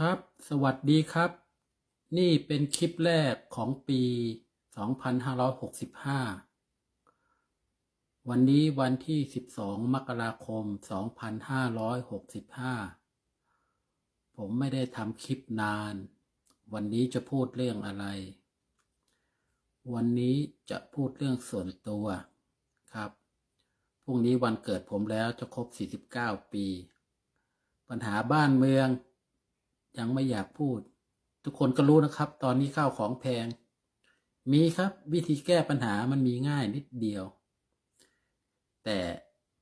ครับ สวัสดีครับ นี่เป็นคลิปแรกของปี 2565 วันนี้วันที่ 12 มกราคม 2565 ผมไม่ได้ทำคลิปนาน วันนี้จะพูดเรื่องอะไร วันนี้จะพูดเรื่องส่วนตัวครับ พรุ่งนี้วันเกิดผมแล้วจะครบ 49 ปี ปัญหาบ้านเมือง ยังไม่อยากพูด ทุกคนก็รู้นะครับ ตอนนี้ข้าวของแพง มีครับวิธีแก้ปัญหามันมีง่ายนิดเดียว แต่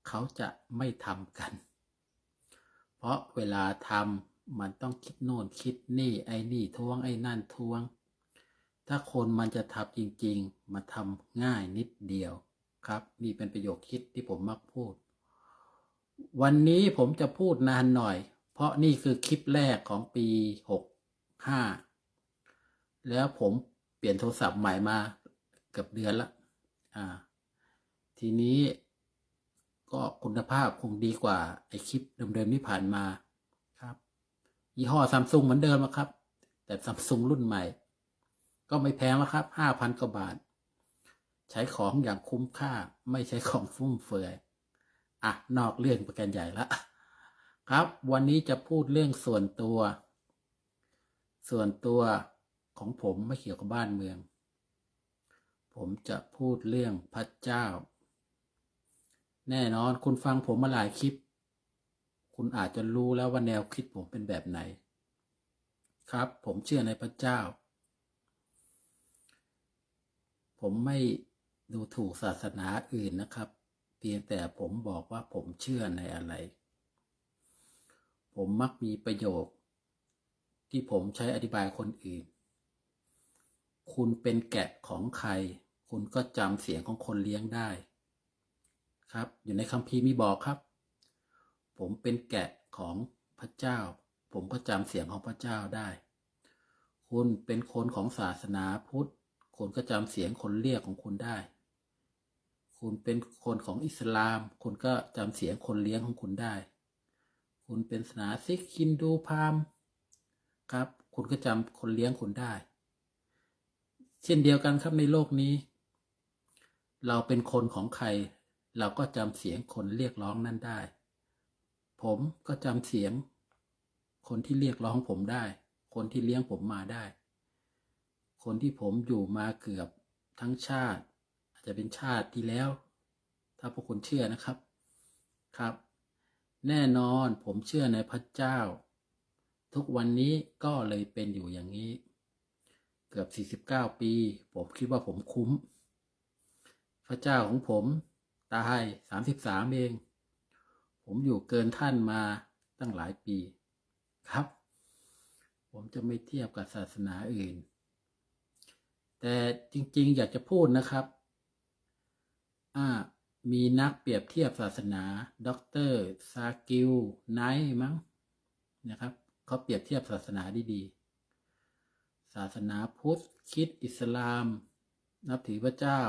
เขาจะไม่ทำกัน เพราะเวลาทำมันต้องคิดโน่นคิดนี่ไอ้นี่ทวงไอ้นั่นทวง ถ้าคนมันจะทำจริง ๆ มาทำง่ายนิดเดียวครับนี่เป็นประโยคคิดที่ผมมักพูด วันนี้ผมจะพูดนานหน่อย เพราะนี่คือคลิปแรกของปีหกห้าแล้วผมเปลี่ยนโทรศัพท์ใหม่มาเกือบเดือนละอ่า ทีนี้ก็คุณภาพคงดีกว่าไอคลิปเดิมๆที่ผ่านมาครับ ยี่ห้อซัมซุงเหมือนเดิมอะครับ แต่ซัมซุงรุ่นใหม่ ก็ไม่แพงแล้วครับห้าพันกว่าบาท ใช้ของอย่างคุ้มค่าไม่ใช้ของฟุ่มเฟือยอะ นอกเรื่องประกันใหญ่ละ ครับ วันนี้จะพูดเรื่องส่วนตัว ส่วนตัวของผมไม่เกี่ยวกับบ้านเมือง ผมจะพูดเรื่องพระเจ้า แน่นอนคุณฟังผมมาหลายคลิป คุณอาจจะรู้แล้วว่าแนวคิดผมเป็นแบบไหน ครับ ผมเชื่อในพระเจ้า ผมไม่ดูถูกศาสนาอื่นนะครับ เพียงแต่ผมบอกว่าผมเชื่อในอะไร ผมมักมีประโยค ที่ผมใช้อธิบายคนอื่น คุณเป็นแกะของใคร คุณก็จำเสียงของคนเลี้ยงได้ ครับ อยู่ในคัมภีร์มีบอกครับ ผมเป็นแกะของพระเจ้า ผมก็จำเสียงของพระเจ้าได้ คุณเป็นคนของศาสนาพุทธ คุณก็จำเสียงคนเรียกของคุณได้ คุณเป็นคนของอิสลาม คุณก็จำเสียงคนเลี้ยงของคุณได้ คุณเป็นศาสนาซิกฮินดูพราหมณ์ครับ คุณก็จำคนเลี้ยงคุณได้ เช่นเดียวกันครับในโลกนี้ เราเป็นคนของใคร เราก็จำเสียงคนเรียกร้องนั้นได้ ผมก็จำเสียง คนที่เรียกร้องผมได้ คนที่เลี้ยงผมมาได้ คนที่ผมอยู่มาเกือบทั้งชาติ อาจจะเป็นชาติที่แล้ว ถ้าพวกคุณเชื่อนะครับครับ แน่นอนผมเชื่อในพระเจ้า ทุกวันนี้ก็เลยเป็นอยู่อย่างนี้ เกือบ 49 ปี ผมคิดว่าผมคุ้ม พระเจ้าของผมตาย 33 เอง ผมอยู่เกินท่านมาตั้งหลายปีครับ ผมจะไม่เทียบกับศาสนาอื่น แต่จริงๆ อยากจะพูดนะครับ อ่า มีนักเปรียบเทียบศาสนาด็อกเตอร์ซากิลไนท์มั้งนะครับเขาเปรียบเทียบศาสนาดีๆศาสนาพุทธคิดอิสลาม นับถือพระเจ้า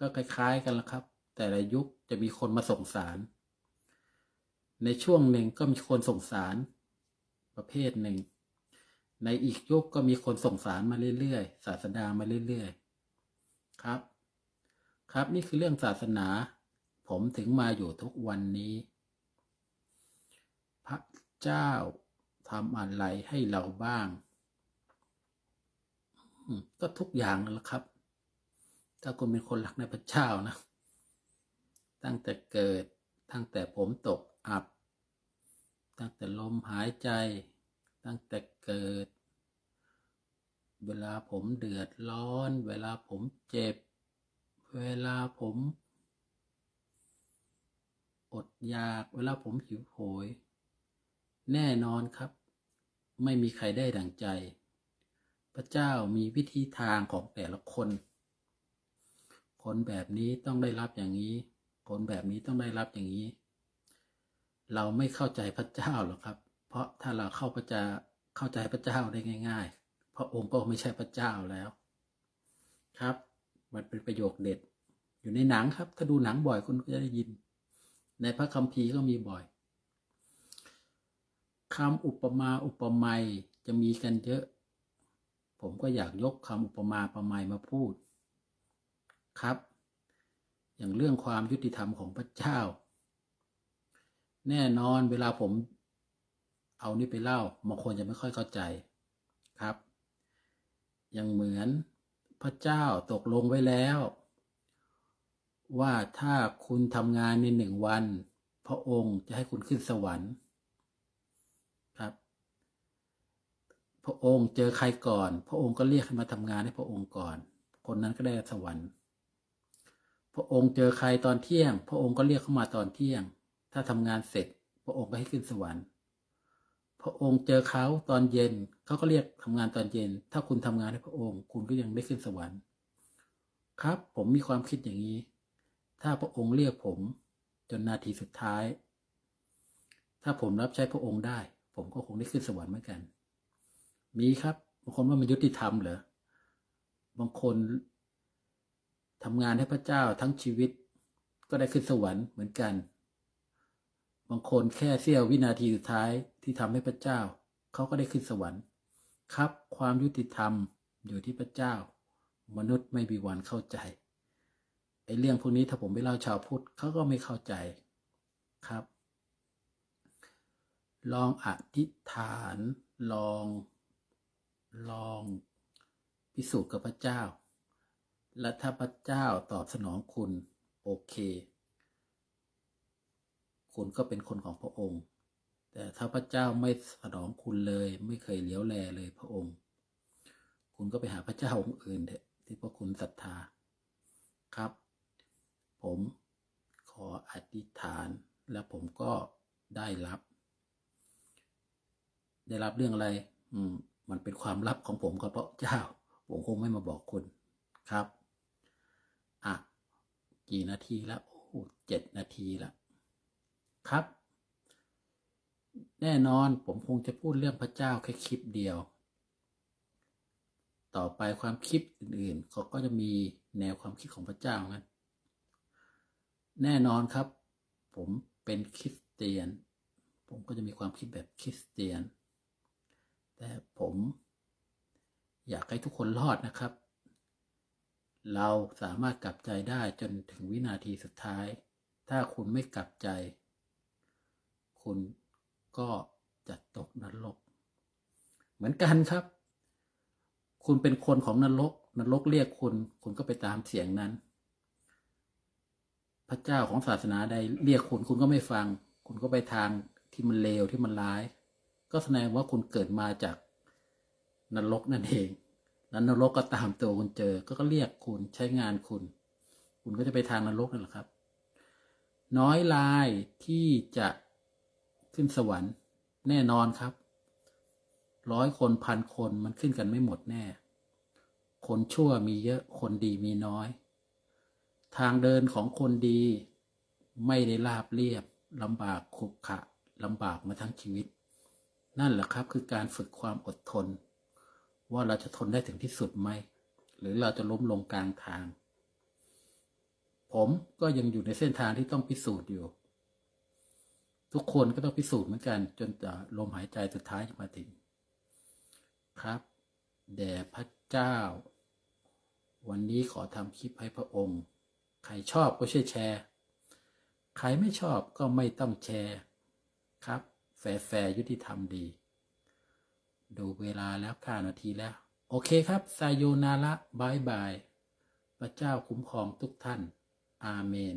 ก็คล้ายๆกันละครับ แต่ละยุคจะมีคนมาส่งสาร ในช่วงหนึ่งก็มีคนส่งสาร ประเภทหนึ่ง ในอีกยุคก็มีคนส่งสารมาเรื่อยๆศาสดามาเรื่อยๆ ครับ ครับนี่คือเรื่องศาสนา ผมถึงมาอยู่ทุกวันนี้ พระเจ้าทำอะไรให้เราบ้าง ก็ทุกอย่างนั่นแหละครับ ถ้าคุณเป็นคนรักในพระเจ้านะ ตั้งแต่เกิด ตั้งแต่ผมตกอับ ตั้งแต่ลมหายใจ ตั้งแต่เกิด เวลาผมเดือดร้อน เวลาผมเจ็บ เวลาผม อดอยาก เวลาผมหิวโหย แน่นอนครับ ไม่มีใครได้ดังใจ พระเจ้ามีวิธีทางของแต่ละคน คนแบบนี้ต้องได้รับอย่างนี้ คนแบบนี้ต้องได้รับอย่างนี้ เราไม่เข้าใจพระเจ้าหรอกครับ เพราะถ้าเราเข้าพระเจ้าเข้าใจพระเจ้าได้ง่ายๆพระองค์ก็ไม่ใช่พระเจ้าแล้ว ครับ มันเป็นประโยคเด็ด อยู่ในหนังครับ ถ้าดูหนังบ่อยคุณก็จะได้ยิน ในพระคัมภีร์ก็มีบ่อยคำอุปมาอุปไมยจะมีกันเยอะ ผมก็อยากยกคำอุปมาประไมยมาพูด ครับ อย่างเรื่องความยุติธรรมของพระเจ้า แน่นอนเวลาผมเอานี่ไปเล่าบางคนจะไม่ค่อยเข้าใจครับอย่างเหมือนพระเจ้าตกลงไว้แล้ว ว่าถ้าคุณทำงานในหนึ่งวัน พระองค์จะให้คุณขึ้นสวรรค์ครับ พระองค์เจอใครก่อน พระองค์ก็เรียกให้มาทำงานให้พระองค์ก่อน คนนั้นก็ได้สวรรค์ พระองค์เจอใครตอนเที่ยง พระองค์ก็เรียกเข้ามาตอนเที่ยง ถ้าทำงานเสร็จ พระองค์ก็ให้ขึ้นสวรรค์ พระองค์เจอเขาตอนเย็นเขาก็เรียกทำงานตอนเย็น ถ้าคุณทำงานให้พระองค์ คุณก็ยังได้ขึ้นสวรรค์ ครับ ผมมีความคิดอย่างนี้ ถ้าพระองค์เรียกผมจนนาทีสุดท้าย ถ้าผมรับใช้พระองค์ได้ ผมก็คงได้ขึ้นสวรรค์เหมือนกัน มีครับบางคนว่ามันยุติธรรมเหรอบางคนทำงานให้พระเจ้าทั้งชีวิต ก็ได้ขึ้นสวรรค์เหมือนกัน บางคนแค่เสี้ยววินาทีสุดท้ายที่ทำให้พระเจ้า เขาก็ได้ขึ้นสวรรค์ ครับ ความยุติธรรมอยู่ที่พระเจ้า มนุษย์ไม่มีวันเข้าใจ ไอ้เรื่องพวกนี้ถ้าผมไปเล่าชาวพุทธเขาก็ไม่เข้าใจครับ ลองอธิษฐาน ลอง ลองพิสูจน์กับพระเจ้า และถ้าพระเจ้าตอบสนองคุณ โอเค คุณก็เป็นคนของพระองค์ แต่ถ้าพระเจ้าไม่สนองคุณเลย ไม่เคยเลี้ยวแลเลยพระองค์ คุณก็ไปหาพระเจ้าองค์อื่นเถอะที่พระคุณศรัทธาครับ ผมขออธิษฐานและผมก็ได้รับ ได้รับเรื่องอะไร อืม มันเป็นความลับของผมกับพระเจ้า ผมคงไม่มาบอกคุณครับ อะ กี่นาทีแล้วโอ้เจ็ดนาทีแล้วครับ แน่นอนผมคงจะพูดเรื่องพระเจ้าแค่คลิปเดียว ต่อไปความคิดอื่นๆเขาก็จะมีแนวความคิดของพระเจ้างั้น แน่นอนครับ ผมเป็นคริสเตียน ผมก็จะมีความคิดแบบคริสเตียน แต่ผมอยากให้ทุกคนรอดนะครับ เราสามารถกลับใจได้จนถึงวินาทีสุดท้าย ถ้าคุณไม่กลับใจ คุณก็จะตกนรก เหมือนกันครับ คุณเป็นคนของนรก นรกเรียกคุณ คุณก็ไปตามเสียงนั้น พระเจ้าของศาสนาใดเรียกคุณคุณก็ไม่ฟัง คุณก็ไปทางที่มันเลวที่มันร้าย ก็แสดงว่าคุณเกิดมาจากนรกนั่นเองแล้วนรกก็ตามตัวคุณเจอ ก็ก็เรียกคุณใช้งานคุณ คุณก็จะไปทางนรกนั่นแหละครับ น้อยลายที่จะขึ้นสวรรค์แน่นอนครับ ร้อยคนพันคนมันขึ้นกันไม่หมดแน่ คนชั่วมีเยอะคนดีมีน้อย ทางเดินของคนดี ไม่ได้ราบเรียบลำบากขรุขะลำบากมาทั้งชีวิต นั่นแหละครับคือการฝึกความอดทน ว่าเราจะทนได้ถึงที่สุดไหม หรือเราจะล้มลงกลางทาง ผมก็ยังอยู่ในเส้นทางที่ต้องพิสูจน์อยู่ ทุกคนก็ต้องพิสูจน์เหมือนกัน จนจะลมหายใจสุดท้ายจะมาถึง ครับ แด่พระเจ้า วันนี้ขอทำคลิปให้พระองค์ ใครชอบก็ช่วยแชร์ ใครไม่ชอบก็ไม่ต้องแชร์ครับ แฟร์แฟร์ยุติธรรมดี ดูเวลาแล้วค่านาทีแล้ว โอเคครับไซโยนาระบายบาย พระเจ้าคุ้มครองทุกท่าน อาเมน